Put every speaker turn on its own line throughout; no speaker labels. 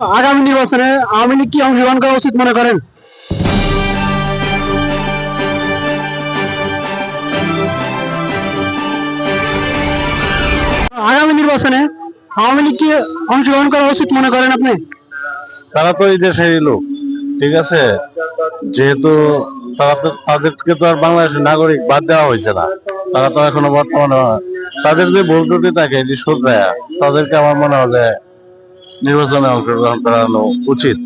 আগামী নির্বাচনে আওয়ামী লীগ কি অংশগ্রহণ করা উচিত মনে করেন? আগামী নির্বাচনে আওয়ামী লীগ কি অংশগ্রহণ করা উচিত মনে করেন আপনি?
তারা তো এই দেশের লোক, ঠিক আছে? যেহেতু তারা তো, তাদেরকে তো আর বাংলাদেশের নাগরিক বাদ দেওয়া হয়েছে না। তারা তো এখনও বর্তমানে, তাদের যে ভোট ত্রুটি থাকে এটি শুধরায়া, তাদেরকে আমার মনে হয় যে নির্বাচনে অংশগ্রহণ করানো উচিত।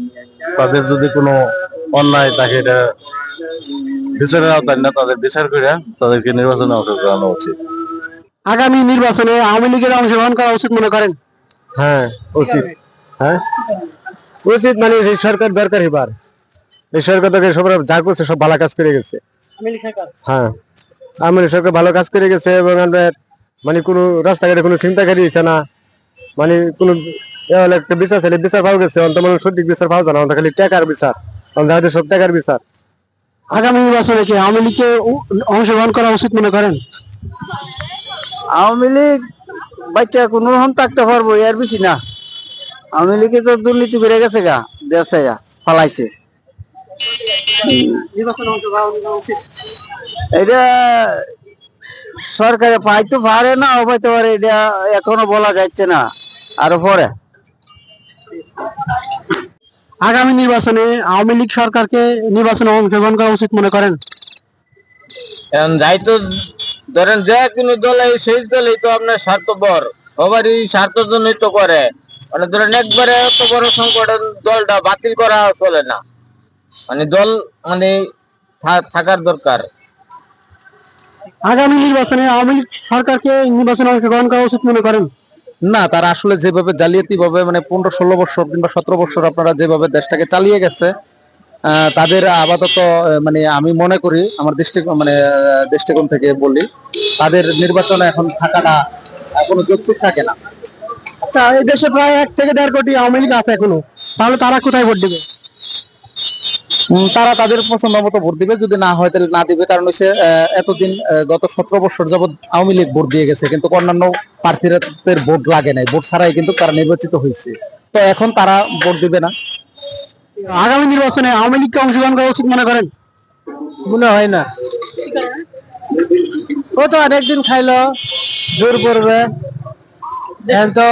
তাদের যদি কোনো অন্যায় থাকে এটা বিচারের আওতায় না তাদের বিচার করে তাদেরকে নির্বাচনে অংশগ্রহণ উচিত।
আগামী নির্বাচনে আওয়ামী লীগের অংশগ্রহণ করা উচিত মনে করেন?
হ্যাঁ উচিত। হ্যাঁ? উচিত মানে এই সরকার দরকার এবার। এই সরকার থেকে সব যা করছে সব ভালো কাজ করে গেছে। হ্যাঁ। আমাদের সরকার ভালো কাজ করে গেছে এবং আমরা মানে কোনো রাস্তাঘাটে কোনো চিন্তা হয়েছে না। মানে কোনো একটা বিচার ছেলে বিচার পাওয়া গেছে অন্ত মানুষ সঠিক বিচার পাওয়া যায় না অন্ত খালি টাকার বিচার আমাদের সব টাকার বিচার।
আগামী নির্বাচনে কি আওয়ামী লীগকে অংশগ্রহণ করা উচিত মনে করেন?
আওয়ামী লীগ বাচ্চা কোনো রকম থাকতে পারব এর বেশি না। আওয়ামী লীগে তো দুর্নীতি বেড়ে গেছে গা দেশে গা ফালাইছে এটা সরকারে পাইতে পারে না ও পারে এটা এখনও বলা যাচ্ছে না। আরও পরে।
আগামী নির্বাচনে আওয়ামী লীগ সরকারকে নির্বাচনে অংশগ্রহণ করা উচিত মনে করেন?
এখন যাই তো ধরেন যে কোনো দলে সেই দলেই তো আপনার স্বার্থপর। সবারই স্বার্থের জন্যই তো করে। মানে ধরেন একবারে এত বড় সংকটের দলটা বাতিল করা চলে না। মানে দল মানে থাকার দরকার।
আগামী নির্বাচনে আওয়ামী লীগ সরকারকে নির্বাচনে অংশগ্রহণ করা উচিত মনে করেন?
না তারা আসলে যেভাবে জালিয়াতি ভাবে মানে পনেরো ষোলো বছর কিংবা সতেরো বছর আপনারা যেভাবে দেশটাকে চালিয়ে গেছে তাদের আপাতত মানে আমি মনে করি আমার দৃষ্টিকোণ মানে দৃষ্টিকোণ থেকে বলি তাদের নির্বাচনে এখন থাকাটা কোনো যৌক্তিক থাকে না।
আচ্ছা এই দেশে প্রায় এক থেকে দেড় কোটি আওয়ামী লীগ আছে এখনও। তাহলে তারা কোথায় ভোট দেবে?
তারা তাদের পছন্দ মতো ভোট দিবে যদি না হয় তাহলে না দিবে কারণ হচ্ছে এতদিন গত সতেরো বছর যাবৎ আওয়ামী লীগ ভোট দিয়ে গেছে কিন্তু অন্যান্য প্রার্থীদের ভোট লাগে নাই ভোট ছাড়াই কিন্তু তারা নির্বাচিত হয়েছে। তো এখন তারা ভোট দিবে না।
আগামী নির্বাচনে আওয়ামী লীগকে অংশগ্রহণ করা উচিত মনে করেন?
মনে হয় না। ও তো অনেকদিন খাইলো জোর করবে। এখন তো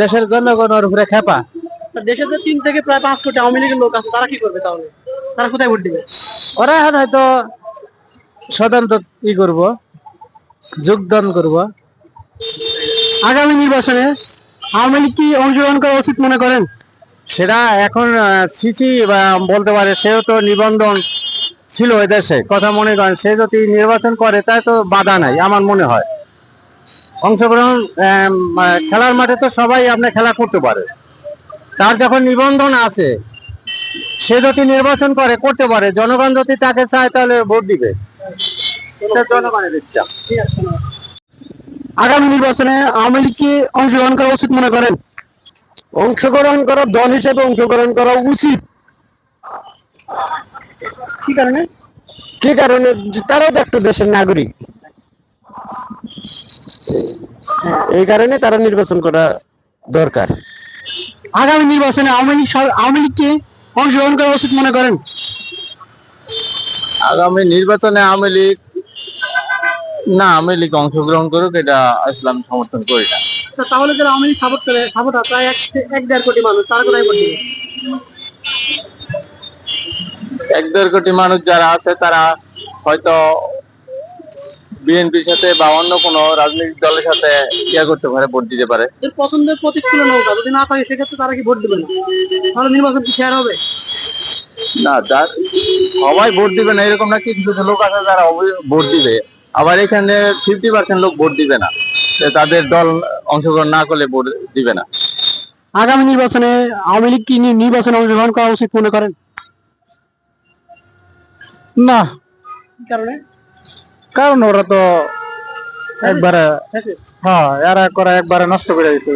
দেশের জনগণের উপরে খেপা।
দেশে যে তিন থেকে প্রায় পাঁচ কোটি আওয়ামী লীগের লোক আছে তারা কি করবে তাহলে? তারা কোথায় ভোট দিবে?
ওরা এখন হয়তো স্বতন্ত্র ই করব যোগদান করব।
আগামী নির্বাচনে আওয়ামী লীগ কি অংশগ্রহণ করা উচিত মনে করেন?
সেটা এখন সিসি বা বলতে পারে সেও তো নিবন্ধন ছিল ওই দেশে। কথা মনে করেন সে যদি নির্বাচন করে তাই তো বাধা নাই আমার মনে হয়। অংশগ্রহণ খেলার মাঠে তো সবাই আপনার খেলা করতে পারে। তার যখন নিবন্ধন আছে সে যদি নির্বাচন করে করতে পারে। জনগণ যদি তাকে চায় তাহলে ভোট দিবে। এটা জনগণের ইচ্ছা।
আগামী নির্বাচনে আওয়ামী লীগ কি অংশগ্রহণ করা উচিত মনে করেন?
অংশগ্রহণ করা দল হিসেবে অংশগ্রহণ করা উচিত।
কি কারণে?
কি কারণে? তারাও তো একটা দেশের নাগরিক। এই কারণে তারা নির্বাচন করা দরকার।
আগামী নির্বাচনে আওয়ামী লীগ আওয়ামী লীগকে অংশগ্রহণ করা উচিত মনে করেন?
আগামী নির্বাচনে আওয়ামী লীগ না আওয়ামী লীগ অংশগ্রহণ করুক এটা আসলাম আমি সমর্থন করি না।
তো তাহলে যারা আওয়ামী লীগ সাপোর্ট করে সাপোর্ট প্রায় এক এক দেড় কোটি মানুষ তারা কোথায়
এক দেড় কোটি মানুষ যারা আছে তারা হয়তো বিএনপির সাথে বা অন্য কোনো রাজনৈতিক দলের সাথে ইয়া করতে পারে ভোট দিতে পারে।
এর পছন্দের প্রতীক ছিল নৌকা যদি না থাকে সেক্ষেত্রে তারা কি ভোট দিবে না? তাহলে নির্বাচন কি শেয়ার হবে?
না যার সবাই ভোট দিবে না এরকম না কিছু কিছু লোক আছে যারা ভোট দিবে। আবার এখানে ফিফটি পার্সেন্ট লোক ভোট দিবে না। তাদের দল অংশগ্রহণ না করলে ভোট দিবে না।
আগামী নির্বাচনে আওয়ামী লীগ কি নির্বাচনে অংশগ্রহণ করা উচিত মনে করেন?
না।
কারণে?
কারণ ওরা তো একবারে হ্যাঁ এরা করে একবারে নষ্ট করে দিচ্ছে।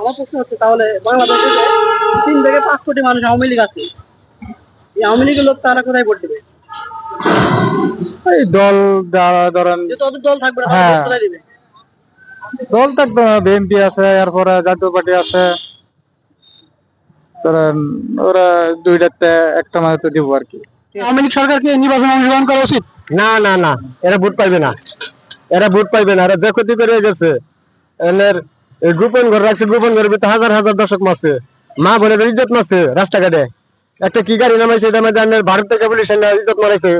আমার প্রশ্ন হচ্ছে তাহলে বাংলাদেশে তিন থেকে পাঁচ কোটি মানুষ আওয়ামী লীগ আছে। এই আওয়ামী লীগের লোক তারা কোথায় ভোট দেবে?
এই দল যারা ধরেন
দল থাকবে
হ্যাঁ। দল থাকবে বিএনপি আছে এরপরে জাতীয় পার্টি আছে। ধরেন ওরা দুইটাতে একটা মাত্র দিব আর কি।
আওয়ামী লীগ সরকারকে নির্বাচনে অংশগ্রহণ করা উচিত?
না না না। এরা ভোট পাইবে না। এরা ভোট পাইবে না। এরা যে ক্ষতি করে গেছে এই গোপন ঘর রাখছে গোপন ঘরের ভিতরে হাজার হাজার দর্শক মারছে। মা ইজ্জত মারছে রাস্তাঘাটে। একটা কি গাড়ি নামাইছে এটা ভারত থেকে পুলিশ ইজ্জত মারাইছে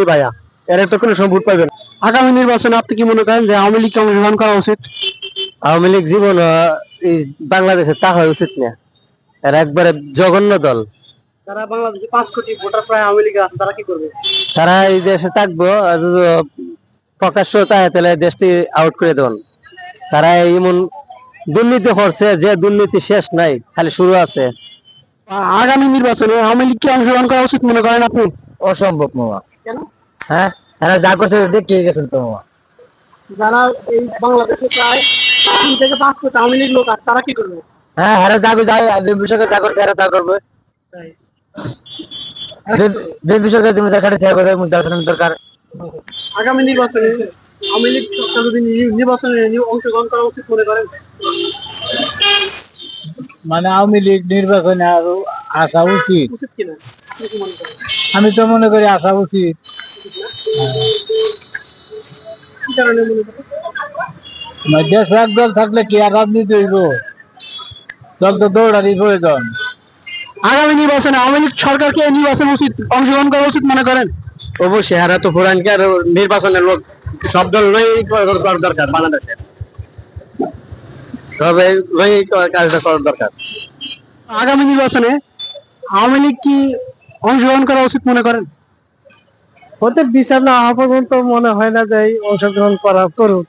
নিবাইয়া এরা তো কোনো সময় ভোট পাইবে না।
আগামী নির্বাচনে আপনি কি মনে করেন যে আওয়ামী লীগকে অংশগ্রহণ করা উচিত?
আওয়ামী লীগ জীবন এই বাংলাদেশে তা হয় উচিত না। এরা একবারে জঘন্য দল।
তারা বাংলাদেশে পাঁচ কোটি ভোটার প্রায় আওয়ামী লীগে আছে তারা কি করবে?
তারা এই দেশে থাকব প্রকাশ্য তাহলে দেশটি আউট করে দেন তারা এমন দুর্নীতি করছে যে দুর্নীতি শেষ নাই খালি শুরু আছে।
আগামী নির্বাচনে আওয়ামী লীগকে অংশগ্রহণ করা উচিত মনে করেন আপনি?
অসম্ভব মামা
কেন?
হ্যাঁ? এরা যা করছে দেখিয়ে গেছেন তো মামা
যারা এই বাংলাদেশে প্রায় তিন থেকে পাঁচ কোটি আওয়ামী লীগ লোক আছে তারা কি করবে?
হ্যাঁ এরা যা যা বিশ্বকে যা করছে এরা তা করবে। বিশ্বকে তুমি দেখাতে চাই করে দরকার।
আগামী নির্বাচনে আওয়ামী লীগ সরকার যদি নির্বাচনে অংশগ্রহণ করা উচিত মনে করেন?
মানে আওয়ামী লীগ নির্বাচনে আরও আসা উচিত।
উচিত কিনা? আপনি কি মনে করেন?
আমি তো মনে করি আসা উচিত।
মনে
দেশ এক দল থাকলে কি আর রাজনীতি হইব? দল তো দৌড়ানি প্রয়োজন।
আগামী নির্বাচনে আওয়ামী লীগ সরকারকে এই নির্বাচন উচিত অংশগ্রহণ করা উচিত মনে করেন?
অবশ্যই হারা তো পুরানকে আর নির্বাচনের লোক সব দল লই করার দরকার বাংলাদেশে সবাই লই কাজটা করার দরকার।
আগামী নির্বাচনে আওয়ামী লীগ কি অংশগ্রহণ করা উচিত মনে করেন?
ওদের বিচার না হওয়া পর্যন্ত মনে হয় না যে অংশগ্রহণ করা করুক।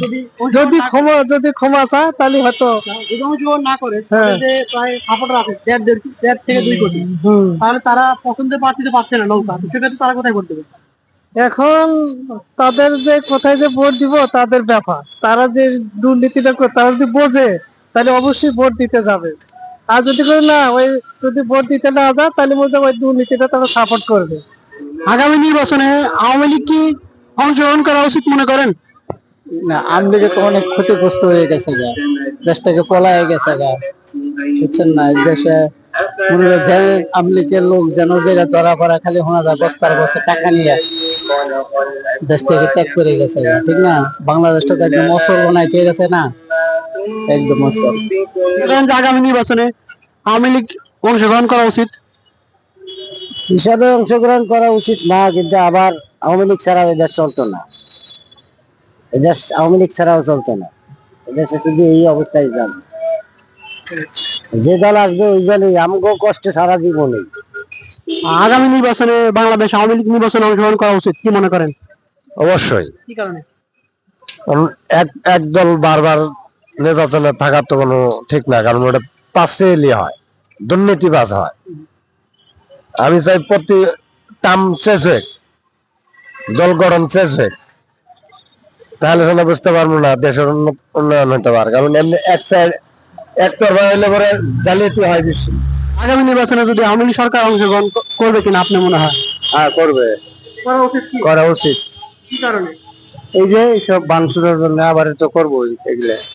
যদি
যদি ক্ষমা যদি ক্ষমা চায় তাহলে হয়তো
যদি না করে
হ্যাঁ।
তাহলে প্রায় সাপোর্টার আছে দেড় দেড় দেড় থেকে দুই কোটি। তাহলে তারা পছন্দের প্রার্থীতে পাচ্ছে না নৌকা সেক্ষেত্রে তারা কোথায় ভোট দেবে?
এখন তাদের যে কোথায় যে ভোট দিব তাদের ব্যাপার। তারা যে দুর্নীতিটা করে তারা যদি বোঝে তাহলে অবশ্যই ভোট দিতে যাবে। আর যদি করে না ওই যদি ভোট দিতে না যায় তাহলে বলতে ওই দুর্নীতিটা তারা সাপোর্ট করবে।
আগামী নির্বাচনে আওয়ামী লীগ কি অংশগ্রহণ করা উচিত মনে করেন?
না তো অনেক ক্ষতিগ্রস্ত হয়ে গেছে গা। দেশ থেকে পলায় গেছে গা। বুঝছেন না? দেশে মনে যে লোক যেন যেটা ধরা পড়া খালি শোনা যায় বস্তার বস্তা টাকা নিয়ে দেশ থেকে ত্যাগ করে গেছে ঠিক না? বাংলাদেশটা তো একদম অসর বানাই ঠিক আছে না? একদম
যে আগামী নির্বাচনে আওয়ামী লীগ অংশগ্রহণ করা উচিত?
হিসাবে অংশগ্রহণ করা উচিত না কিন্তু আবার আওয়ামী লীগ ছাড়া এদের চলতো না। এদের আওয়ামী লীগ ছাড়াও চলতো না। এদেশে শুধু এই অবস্থায় যাবে যে দল আসবে ওই দলই। আমগো কষ্টে সারা জীবনে।
আগামী নির্বাচনে বাংলাদেশ আওয়ামী লীগ নির্বাচনে অংশগ্রহণ করা উচিত কি মনে করেন?
অবশ্যই।
কি কারণে?
এক এক দল বারবার নির্বাচনে থাকার তো কোনো ঠিক না কারণ ওটা পাশে হয় দুর্নীতিবাজ হয়। আমি চাই প্রতি টাম চেঞ্জ হোক দল গঠন হোক তাহলে সেটা বুঝতে পারব না দেশের উন্নয়ন হতে পারে। কারণ এমনি এক সাইড একতরফা হইলে পরে জালিয়াতি হয় বেশি।
আগামী নির্বাচনে যদি আওয়ামী লীগ সরকার অংশগ্রহণ করবে কিনা আপনি মনে হয়?
হ্যাঁ করবে।
করা উচিত কি?
করা উচিত।
কি কারণে?
এই যে এইসব বানসুরের জন্য আবার তো করব এগুলো।